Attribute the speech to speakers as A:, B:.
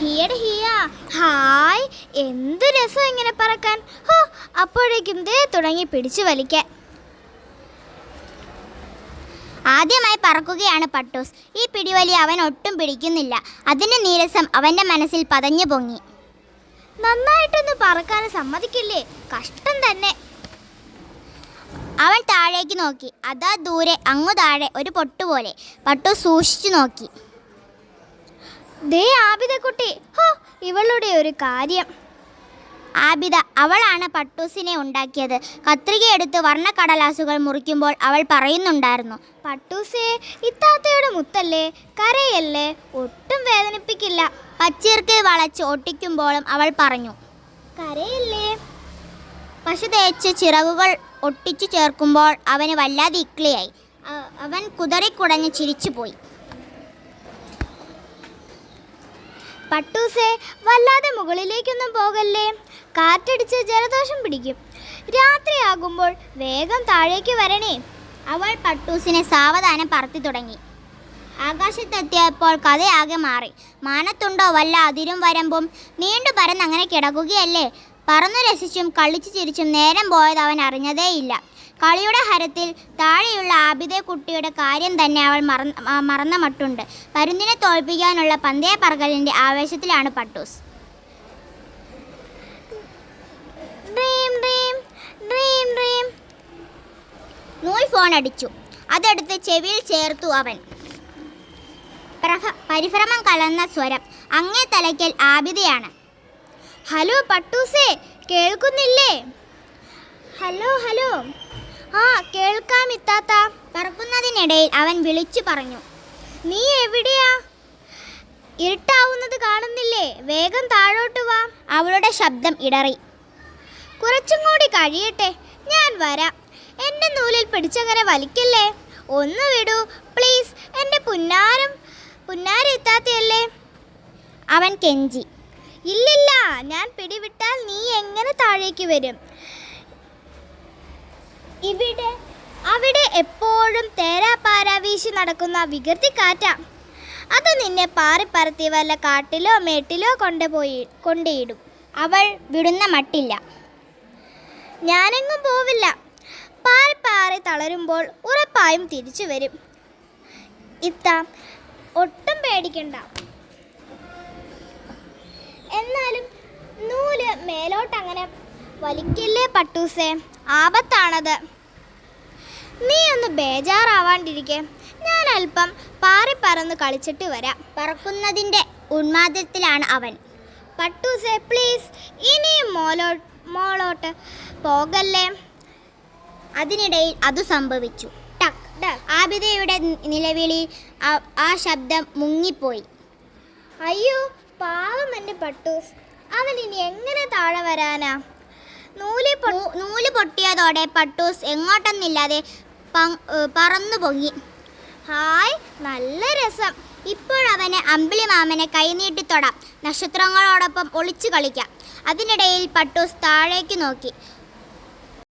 A: ഹിയടെ ഹിയ. ഹായ് എന്തു രസം ഇങ്ങനെ പറക്കാൻ? ഹോ അപ്പോഴേക്കും ദേ തുടങ്ങി പിടിച്ചു വലിക്കാൻ.
B: ആദ്യമായി പറക്കുകയാണ് പട്ടൂസ്. ഈ പിടിവലി അവൻ ഒട്ടും പിടിക്കുന്നില്ല. അതിന്റെ നീരസം അവന്റെ മനസ്സിൽ പതഞ്ഞു പൊങ്ങി.
A: നന്നായിട്ടൊന്ന് പറക്കാൻ സമ്മതിക്കില്ലേ? കഷ്ടം തന്നെ.
B: അവൻ താഴേക്ക് നോക്കി. അതാ ദൂരെ അങ്ങു താഴെ ഒരു പൊട്ടുപോലെ. പട്ടൂസ് സൂക്ഷിച്ചു നോക്കി.
A: ദേ ആബിദക്കുട്ടി ഹോ ഇവളുടെ ഒരു കാര്യം.
B: ആബിദ അവളാണ് പട്ടൂസിനെ ഉണ്ടാക്കിയത്. കത്രികയെടുത്ത് വർണക്കടലാസുകൾ മുറിക്കുമ്പോൾ അവൾ പറയുന്നുണ്ടായിരുന്നു
A: പട്ടൂസേ ഇത്താത്തയുടെ മുത്തല്ലേ? കരയല്ലേ? ഒട്ടും വേദനിപ്പിക്കില്ല.
B: പച്ചീർക്കിൽ വളച്ച് ഒട്ടിക്കുമ്പോഴും അവൾ പറഞ്ഞു
A: കരയല്ലേ?
B: പശു തേച്ച് ചിറകുകൾ ഒട്ടിച്ചു ചേർക്കുമ്പോൾ അവന് വല്ലാതെ ഇക്ലിയായി അവൻ കുതറിക്കുടഞ്ഞ് ചിരിച്ചുപോയി.
A: പട്ടൂസേ വല്ലാതെ മുകളിലേക്കൊന്നും പോകല്ലേ? കാറ്റടിച്ച് ജലദോഷം പിടിക്കും. രാത്രിയാകുമ്പോൾ വേഗം താഴേക്ക് വരണേ.
B: അവൾ പട്ടൂസിനെ സാവധാനം പറത്തി തുടങ്ങി. ആകാശത്തെത്തിയപ്പോൾ കഥയാകെ മാറി. മാനത്തുണ്ടോ വല്ല അതിരും വരമ്പും? നീണ്ടു പരന്നങ്ങനെ കിടക്കുകയല്ലേ? പറന്നു രസിച്ചും കളിച്ചു ചിരിച്ചും നേരം പോയത് അവൻ അറിഞ്ഞതേയില്ല. കളിയുടെ ഹരത്തിൽ താഴെയുള്ള ആബിദെ കുട്ടിയുടെ കാര്യം തന്നെ അവൾ മറന്ന മറന്ന മട്ടുണ്ട്. പരുന്തിനെ തോൽപ്പിക്കാനുള്ള പന്തയ പറകലിന്റെ ആവേശത്തിലാണ് Pattoos.
A: Dream dream dream dream.
B: നൂൽ ഫോൺ അടിച്ചു. അതെടുത്ത് ചെവിയിൽ ചേർത്തു അവൻ. പ്രഭ- പരിഭ്രമം കലർന്ന സ്വരം അങ്ങേ തലയ്ക്കൽ ആബിദയാണ്.
A: ഹലോ പട്ടൂസേ കേൾക്കുന്നില്ലേ? Hello hello. ആ കേൾക്കാം ഇത്താത്ത.
B: പറക്കുന്നതിനിടയിൽ അവൻ വിളിച്ചു പറഞ്ഞു.
A: നീ എവിടെയാ? ഇരുട്ടാവുന്നത് കാണുന്നില്ലേ. വേഗം താഴോട്ട് വാ.
B: അവളുടെ ശബ്ദം ഇടറി.
A: കുറച്ചും കൂടി കഴിയട്ടെ. ഞാൻ വരാം. എന്റെ നൂലിൽ പിടിച്ചങ്ങനെ വലിക്കല്ലേ. ഒന്ന് വിടൂ. പ്ലീസ് എന്റെ പുന്നാരം. പുന്നാര എത്താത്തയല്ലേ
B: അവൻ കെഞ്ചി.
A: ഇല്ലില്ല. ഞാൻ പിടിവിട്ടാൽ നീ എങ്ങനെ താഴേക്ക് വരും? ഇവിടെ. അവിടെ എപ്പോഴും തേരാപ്പാര വീശി നടക്കുന്ന വികൃതി കാറ്റാ. അത് നിന്നെ പാറിപ്പറത്തി വല്ല കാട്ടിലോ മേട്ടിലോ കൊണ്ടുപോയി കൊണ്ടേയിടും.
B: അവൾ വിടുന്ന മട്ടില്ല.
A: ഞാനെങ്ങും പോവില്ല. പാറി പാറി തളരുമ്പോൾ ഉറപ്പായും തിരിച്ചു വരും. ഇത്ത ഒട്ടും പേടിക്കണ്ട. എന്നാലും നൂൽ മേലോട്ടങ്ങനെ വലിക്കില്ലേ പട്ടൂസേ? ആപത്താണത്. നീ ഒന്ന് ബേജാറാവാണ്ടിരിക്കെ. ഞാൻ അല്പം പാറിപ്പറന്ന് കളിച്ചിട്ട് വരാം.
B: പറക്കുന്നതിന്റെ ഉന്മാദത്തിലാണ് അവൻ.
A: പട്ടൂസേ പ്ലീസ് ഇനിയും മോലോ മോളോട്ട് പോകല്ലേ?
B: അതിനിടയിൽ അത് സംഭവിച്ചു. ടക്ക്
A: ഡക്ക്.
B: ആബിദയുടെ നിലവിളി ആ- ആ ശബ്ദം മുങ്ങിപ്പോയി.
A: അയ്യോ പാവം എന്റെ പട്ടൂസ്. അവൻ ഇനി എങ്ങനെ താഴെ വരാനാ? നൂലി
B: നൂൽ പൊട്ടിയതോടെ പട്ടൂസ് എങ്ങോട്ടെന്നില്ലാതെ പറന്നു പൊങ്ങി
A: ഹായ് നല്ല രസം.
B: ഇപ്പോഴവന് അമ്പിളി മാമനെ കൈനീട്ടി തൊടാം. നക്ഷത്രങ്ങളോടൊപ്പം ഒളിച്ചു കളിക്കാം. അതിനിടയിൽ പട്ടൂസ് താഴേക്ക് നോക്കി.